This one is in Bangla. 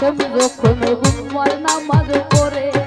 সব যখন গুম্মার নামাজ পড়ে।